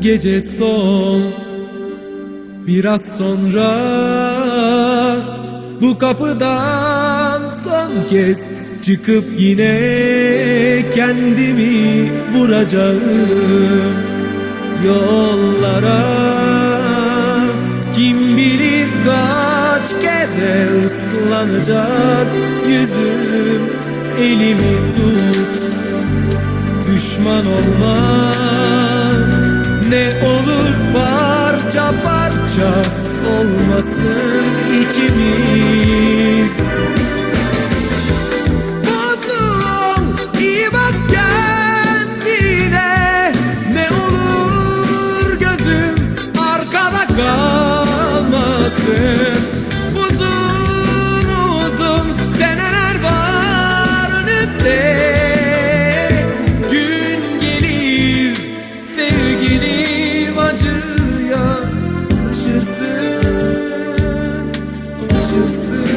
gece son. Biraz sonra bu kapıdan son kez çıkıp yine kendimi vuracağım. Yollara Kim bilir kaç kere ıslanacak yüzüm elimi tut. Düşman olma parça parça olmasın içimiz 十四